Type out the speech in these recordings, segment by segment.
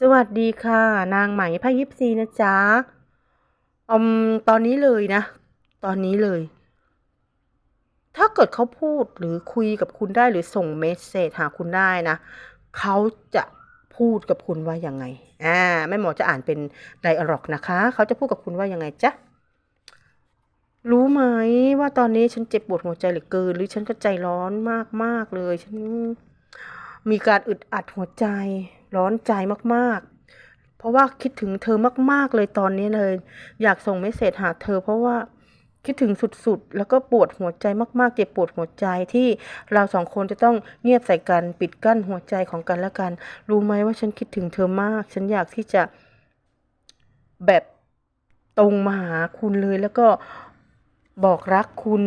สวัสดีค่ะ นางไหมพายิปซีนะจ๊ะอืมตอนนี้เลยนะ ตอนนี้เลย ถ้าเกิดเขาพูดหรือคุยกับคุณได้หรือส่งเมสเซจหาคุณได้นะ เขาจะพูดกับคุณว่ายังไง อ่าแม่หมอจะอ่านเป็นไดอะล็อกนะคะ เขาจะพูดกับคุณว่ายังไงจ๊ะ รู้ไหมว่าตอนนี้ฉันเจ็บปวดหัวใจเหลือเกิน หรือฉันก็ใจร้อนมากมากๆเลย ฉันมีการอึดอัดหัวใจ ร้อนใจมากๆ เพราะว่าคิดถึงเธอมากๆเลยตอนนี้เลย อยากส่งเมสเซจหาเธอ เพราะว่าคิดถึงสุดๆ แล้วก็ปวดหัวใจมากๆ เจ็บปวดหัวใจที่เราสองคนจะต้องเงียบใส่กันปิดกั้นหัวใจของกันและกัน รู้ไหมว่าฉันคิดถึงเธอมาก ฉันอยากที่จะแบบตรงมาหาคุณเลยแล้วก็บอกรักคุณ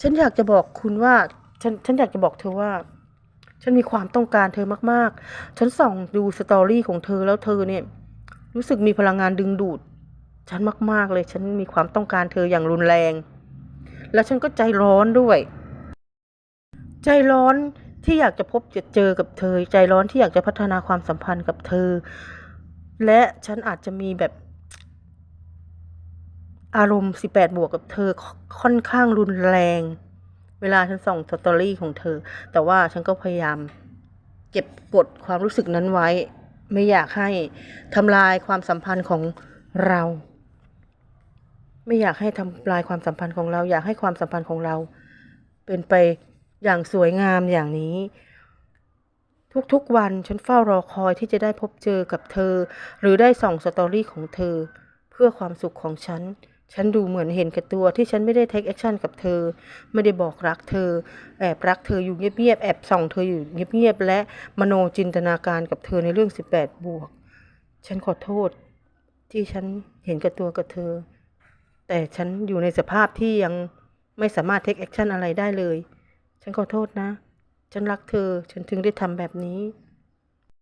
ฉันอยากจะบอกคุณว่า ฉัน ฉันอยากจะบอกเธอว่า ฉันมีความต้องการเธอมากๆ ฉันส่องดูสตอรี่ของเธอแล้วเธอเนี่ย รู้สึกมีพลังงานดึงดูด ฉันมาก ๆ เลย ฉันมีความต้องการเธออย่างรุนแรง แล้วฉันก็ใจร้อนด้วย ใจร้อนที่อยากจะพบจะเจอกับเธอ ใจร้อนที่อยากจะพัฒนาความสัมพันธ์กับเธอ และฉันอาจจะมีแบบ อารมณ์ 18 บวกกับเธอค่อนข้างรุนแรง เวลาฉันส่องสตอรี่ของเธอ แต่ว่าฉันก็พยายาม เก็บกดความรู้สึกนั้นไว้ ไม่อยากให้ทำลายความสัมพันธ์ของเรา ไม่อยากให้ทำลายความสัมพันธ์ของเรา อยากให้ความสัมพันธ์ของเรา เป็นไปอย่างสวยงามอย่างนี้ ทุกๆวันฉันเฝ้ารอคอยที่จะได้พบเจอกับเธอ หรือได้ส่องสตอรี่ของเธอ เพื่อความสุขของฉัน ฉันดูเหมือนเห็นแก่ตัวที่ฉันไม่ได้เทคแอคชั่นกับเธอ ไม่ได้บอกรักเธอ แอบรักเธออยู่เงียบๆ แอบส่องเธออยู่เงียบๆ และมโนจินตนาการกับเธอในเรื่อง 18 บวก ฉันขอโทษที่ฉันเห็นแก่ตัวกับเธอ แต่ฉันอยู่ในสภาพที่ยังไม่สามารถเทคแอคชั่นอะไรได้เลย ฉันขอโทษนะ ฉันรักเธอ ฉันถึงได้ทำแบบนี้